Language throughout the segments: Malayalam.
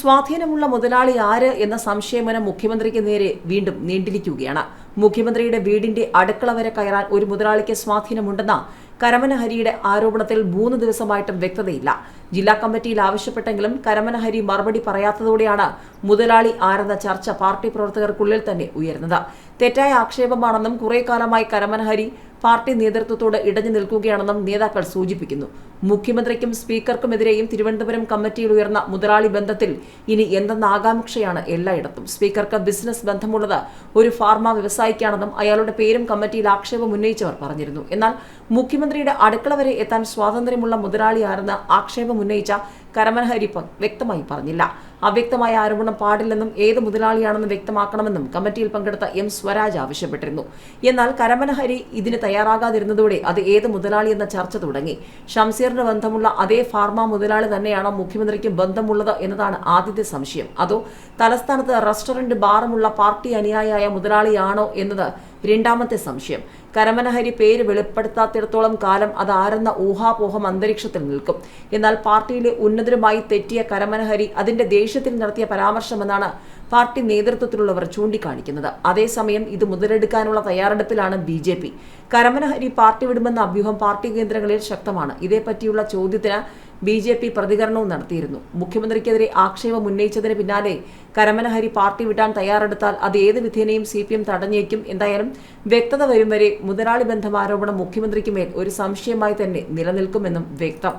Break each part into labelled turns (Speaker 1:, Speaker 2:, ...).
Speaker 1: സ്വാധീനമുള്ള മുതലാളി ആര് എന്ന സംശയമനം മുഖ്യമന്ത്രിക്ക് നേരെ വീണ്ടും നീണ്ടിരിക്കുകയാണ്. മുഖ്യമന്ത്രിയുടെ വീടിന്റെ അടുക്കള വരെ കയറാൻ ഒരു മുതലാളിക്ക് സ്വാധീനമുണ്ടെന്ന കരമന ഹരിയുടെ ആരോപണത്തിൽ മൂന്ന് ദിവസമായിട്ടും വ്യക്തതയില്ല. ജില്ലാ കമ്മിറ്റിയിൽ ആവശ്യപ്പെട്ടെങ്കിലും കരമനഹരി മറുപടി പറയാത്തതോടെയാണ് മുതലാളി ആരെന്ന ചർച്ച പാർട്ടി പ്രവർത്തകർക്കുള്ളിൽ തന്നെ ഉയർന്നത് തെറ്റായ ആക്ഷേപമാണെന്നും കുറെ കാലമായി കരമനഹരി പാർട്ടി നേതൃത്വത്തോട് ഇടഞ്ഞു നിൽക്കുകയാണെന്നും നേതാക്കൾ സൂചിപ്പിക്കുന്നു. മുഖ്യമന്ത്രിക്കും സ്പീക്കർക്കുമെതിരെയും തിരുവനന്തപുരം കമ്മിറ്റിയിൽ ഉയർന്ന മുതലാളി ബന്ധത്തിൽ ഇനി എന്തെന്ന ആകാംക്ഷയാണ് എല്ലായിടത്തും. സ്പീക്കർക്ക് ബിസിനസ് ബന്ധമുള്ളത് ഒരു ഫാർമ വ്യവസായിക്കാണെന്നും അയാളുടെ പേരും കമ്മിറ്റിയിൽ ആക്ഷേപം ഉന്നയിച്ചവർ പറഞ്ഞിരുന്നു. എന്നാൽ മുഖ്യമന്ത്രിയുടെ അടുക്കള വരെ എത്താൻ സ്വാതന്ത്ര്യമുള്ള മുതലാളിയാണെന്ന് ആക്ഷേപം ഉന്നയിച്ച കരമന ഹരി വ്യക്തമായി പറഞ്ഞില്ല. അവ്യക്തമായ ആരോപണം പാടില്ലെന്നും ഏത് മുതലാളിയാണെന്ന് വ്യക്തമാക്കണമെന്നും കമ്മിറ്റിയിൽ പങ്കെടുത്ത എം സ്വരാജ് ആവശ്യപ്പെട്ടിരുന്നു. എന്നാൽ കരമനഹരി ഇതിന് തയ്യാറാകാതിരുന്നതോടെ അത് ഏത് മുതലാളി എന്ന ചർച്ച തുടങ്ങി. ഷംസീറിന് ബന്ധമുള്ള അതേ ഫാർമ മുതലാളി തന്നെയാണോ മുഖ്യമന്ത്രിക്ക് ബന്ധമുള്ളത് എന്നതാണ് ആദ്യത്തെ സംശയം. അതോ തലസ്ഥാനത്ത് റെസ്റ്റോറന്റ് ബാറുമുള്ള പാർട്ടി അനുയായിയായ മുതലാളിയാണോ എന്നത് രണ്ടാമത്തെ സംശയം. കരമനഹരി പേര് വെളിപ്പെടുത്താത്തിടത്തോളം കാലം അത് ആരെന്ന ഊഹാപോഹം അന്തരീക്ഷത്തിൽ നിൽക്കും. എന്നാൽ പാർട്ടിയിലെ ഉന്നതരുമായി തെറ്റിയ കരമനഹരി അതിന്റെ ദേഷ്യത്തിൽ നടത്തിയ പരാമർശമെന്നാണ് പാർട്ടി നേതൃത്വത്തിലുള്ളവർ ചൂണ്ടിക്കാണിക്കുന്നത്. അതേസമയം ഇത് മുതലെടുക്കാനുള്ള തയ്യാറെടുപ്പിലാണ് B J P. Karamana Hari party വിടുമെന്ന അഭ്യൂഹം പാർട്ടി കേന്ദ്രങ്ങളിൽ ശക്തമാണ്. ഇതേപ്പറ്റിയുള്ള ചോദ്യത്തിന് ബി ജെ പി പ്രതികരണവും നടത്തിയിരുന്നു. മുഖ്യമന്ത്രിക്കെതിരെ ആക്ഷേപം ഉന്നയിച്ചതിന് പിന്നാലെ കരമനഹരി പാർട്ടി വിടാൻ തയ്യാറെടുത്താൽ അത് ഏത് വിധേനയും സി പി എം തടഞ്ഞേക്കും. എന്തായാലും വ്യക്തത വരും വരെ മുതലാളി ബന്ധം ആരോപണം മുഖ്യമന്ത്രിക്ക് മേൽ ഒരു സംശയമായി തന്നെ നിലനിൽക്കുമെന്നും വ്യക്തം.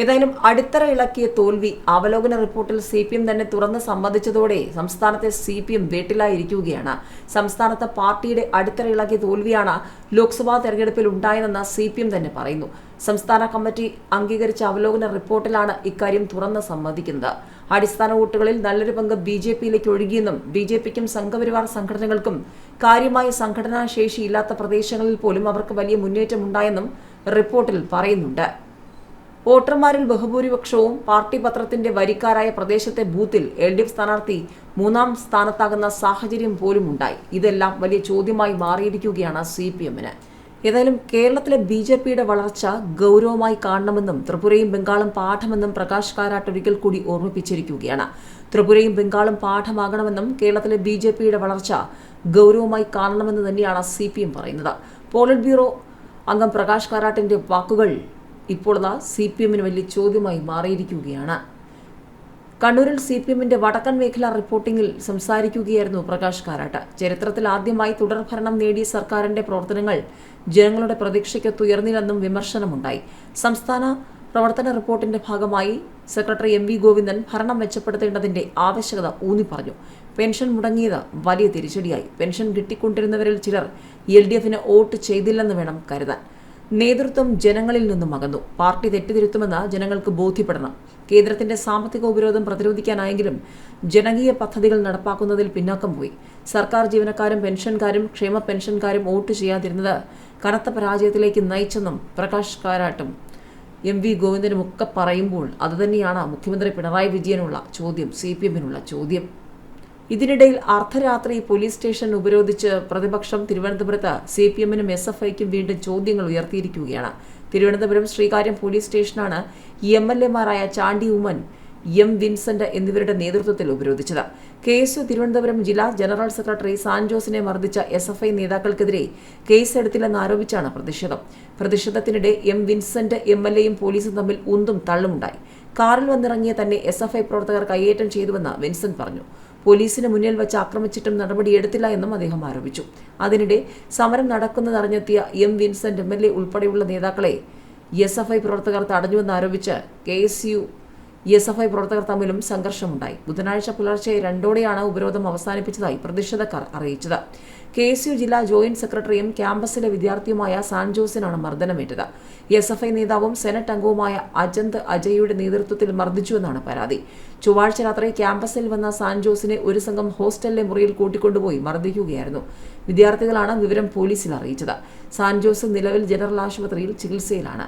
Speaker 1: ഏതായാലും അടിത്തറ ഇളക്കിയ തോൽവി അവലോകന റിപ്പോർട്ടിൽ സി പി എം തന്നെ തുറന്ന് സമ്മതിച്ചതോടെ സംസ്ഥാനത്തെ സി പി എം വീട്ടിലായിരിക്കുകയാണ്. സംസ്ഥാനത്ത് പാർട്ടിയുടെ അടിത്തറ ഇളക്കിയ തോൽവിയാണ് ലോക്സഭാ തെരഞ്ഞെടുപ്പിൽ ഉണ്ടായതെന്ന് സി പി എം തന്നെ പറയുന്നു. സംസ്ഥാന കമ്മിറ്റി അംഗീകരിച്ച അവലോകന റിപ്പോർട്ടിലാണ് ഇക്കാര്യം തുറന്ന് സമ്മതിക്കുന്നത്. അടിസ്ഥാന വോട്ടുകളിൽ നല്ലൊരു പങ്ക് ബി ജെ പിയിലേക്ക് ഒഴുകിയെന്നും ബി ജെ പിക്കും സംഘപരിവാർ സംഘടനകൾക്കും കാര്യമായ സംഘടനാ ശേഷിയില്ലാത്ത പ്രദേശങ്ങളിൽ പോലും അവർക്ക് വലിയ മുന്നേറ്റമുണ്ടായെന്നും റിപ്പോർട്ടിൽ പറയുന്നുണ്ട്. വോട്ടർമാരിൽ ബഹുഭൂരിപക്ഷവും പാർട്ടി പത്രത്തിന്റെ വരിക്കാരായ പ്രദേശത്തെ ബൂത്തിൽ എൽ ഡി എഫ് സ്ഥാനാർത്ഥി മൂന്നാം സ്ഥാനത്താകുന്ന സാഹചര്യം പോലും ഉണ്ടായി ഇതെല്ലാം വലിയ ചോദ്യമായി മാറിയിരിക്കുകയാണ് സി പി എമ്മിന് ഏതായാലും കേരളത്തിലെ ബി ജെ പിയുടെ വളർച്ച ഗൗരവമായി കാണണമെന്നും ത്രിപുരയും ബംഗാളും പാഠമെന്നും പ്രകാശ് കാരാട്ട് ഒരിക്കൽ കൂടി ഓർമ്മിപ്പിച്ചിരിക്കുകയാണ്. ത്രിപുരയും ബംഗാളും പാഠമാകണമെന്നും കേരളത്തിലെ ബി ജെ പിയുടെ വളർച്ച ഗൗരവമായി കാണണമെന്ന് തന്നെയാണ് സി പി എം പറയുന്നത്. പോളിറ്റ് ബ്യൂറോ അംഗം പ്രകാശ് കാരാട്ടിന്റെ വാക്കുകൾ ഇപ്പോൾ സി പി എമ്മിന് വലിയ ചോദ്യമായി മാറിയിരിക്കുകയാണ്. കണ്ണൂരിൽ സി പി എമ്മിന്റെ വടക്കൻ മേഖല റിപ്പോർട്ടിംഗിൽ സംസാരിക്കുകയായിരുന്നു പ്രകാശ് കാരാട്ട്. ചരിത്രത്തിൽ ആദ്യമായി തുടർഭരണം നേടിയ സർക്കാരിന്റെ പ്രവർത്തനങ്ങൾ ജനങ്ങളുടെ പ്രതീക്ഷയ്ക്കൊത്ത് ഉയർന്നില്ലെന്നും വിമർശനമുണ്ടായി. സംസ്ഥാന പ്രവർത്തന റിപ്പോർട്ടിന്റെ ഭാഗമായി സെക്രട്ടറി എം വി ഗോവിന്ദൻ ഭരണം മെച്ചപ്പെടുത്തേണ്ടതിന്റെ ആവശ്യകത ഊന്നി പറഞ്ഞു പെൻഷൻ മുടങ്ങിയത് വലിയ തിരിച്ചടിയായി. പെൻഷൻ കിട്ടിക്കൊണ്ടിരുന്നവരിൽ ചിലർ എൽ ഡി എഫിന് വോട്ട് ചെയ്തില്ലെന്ന് വേണം കരുതാൻ. നേതൃത്വം ജനങ്ങളിൽ നിന്നും അകന്നു. പാർട്ടി തെറ്റിതിരുത്തുമെന്ന് ജനങ്ങൾക്ക് ബോധ്യപ്പെടണം. കേന്ദ്രത്തിന്റെ സാമ്പത്തിക ഉപരോധം പ്രതിരോധിക്കാനായെങ്കിലും ജനകീയ പദ്ധതികൾ നടപ്പാക്കുന്നതിൽ പിന്നാക്കം പോയി. സർക്കാർ ജീവനക്കാരും പെൻഷൻകാരും ക്ഷേമ പെൻഷൻകാരും വോട്ട് ചെയ്യാതിരുന്നത് കനത്ത പരാജയത്തിലേക്ക് നയിച്ചെന്നും പ്രകാശ് കാരാട്ടും എം വി ഗോവിന്ദനും ഒക്കെ പറയുമ്പോൾ അതുതന്നെയാണ് മുഖ്യമന്ത്രി പിണറായി വിജയനുള്ള ചോദ്യം സി പി എമ്മിനുള്ള ചോദ്യം. ഇതിനിടയിൽ അർദ്ധരാത്രി പോലീസ് സ്റ്റേഷൻ ഉപരോധിച്ച് പ്രതിപക്ഷം തിരുവനന്തപുരത്ത് സി പി എമ്മിനും എസ് എഫ് ഐക്കും വീണ്ടും ചോദ്യങ്ങൾ ഉയർത്തിയിരിക്കുകയാണ്. തിരുവനന്തപുരം ശ്രീകാര്യം പോലീസ് സ്റ്റേഷനാണ് എം എൽ എമാരായ ചാണ്ടി ഉമ്മൻ എം വിൻസെന്റ് എന്നിവരുടെ നേതൃത്വത്തിൽ ഉപരോധിച്ചത്. കേസ് തിരുവനന്തപുരം ജില്ലാ ജനറൽ സെക്രട്ടറി സാൻജോസിനെ മർദ്ദിച്ച എസ് എഫ് ഐ നേതാക്കൾക്കെതിരെ കേസെടുത്തില്ലെന്നാരോപിച്ചാണ് പ്രതിഷേധം. പ്രതിഷേധത്തിനിടെ എം വിൻസെന്റ് എം എൽ എയും പോലീസും തമ്മിൽ ഉന്തും തള്ളുമുണ്ടായി. കാറിൽ വന്നിറങ്ങിയ തന്നെ എസ് എഫ് ഐ പ്രവർത്തകർ കയ്യേറ്റം ചെയ്തുവെന്ന് വിൻസെന്റ് പറഞ്ഞു. പോലീസിന് മുന്നിൽ വെച്ച് ആക്രമിച്ചിട്ടും നടപടിയെടുത്തില്ല എന്നും അദ്ദേഹം ആരോപിച്ചു. അതിനിടെ സമരം നടക്കുന്നതറിഞ്ഞെത്തിയ M Vincent M L A ഉൾപ്പെടെയുള്ള നേതാക്കളെ എസ് എഫ് ഐ പ്രവർത്തകർ തടഞ്ഞുവെന്നാരോപിച്ച് K S U S F I പ്രവർത്തകർ തമ്മിലും സംഘർഷമുണ്ടായി. ബുധനാഴ്ച പുലർച്ചെ രണ്ടോടെയാണ് ഉപരോധം അവസാനിപ്പിച്ചതായി പ്രതിഷേധക്കാർ അറിയിച്ചത്. കെ എസ് യു ജില്ലാ ജോയിന്റ് സെക്രട്ടറിയും ക്യാമ്പസിലെ വിദ്യാർത്ഥിയുമായ സാൻജോസിനാണ് മർദ്ദനമേറ്റത്. എസ് എഫ് ഐ നേതാവും സെനറ്റ് അംഗവുമായ അജന്ത് അജയ്യുടെ നേതൃത്വത്തിൽ മർദ്ദിച്ചുവെന്നാണ് പരാതി. ചൊവ്വാഴ്ച രാത്രി ക്യാമ്പസിൽ വന്ന സാൻജോസിനെ ഒരു സംഘം ഹോസ്റ്റലിലെ മുറിയിൽ കൂട്ടിക്കൊണ്ടുപോയി മർദ്ദിക്കുകയായിരുന്നു. വിദ്യാർത്ഥികളാണ് വിവരം പോലീസിൽ അറിയിച്ചത്. സാൻജോസ് നിലവിൽ ജനറൽ ആശുപത്രിയിൽ ചികിത്സയിലാണ്.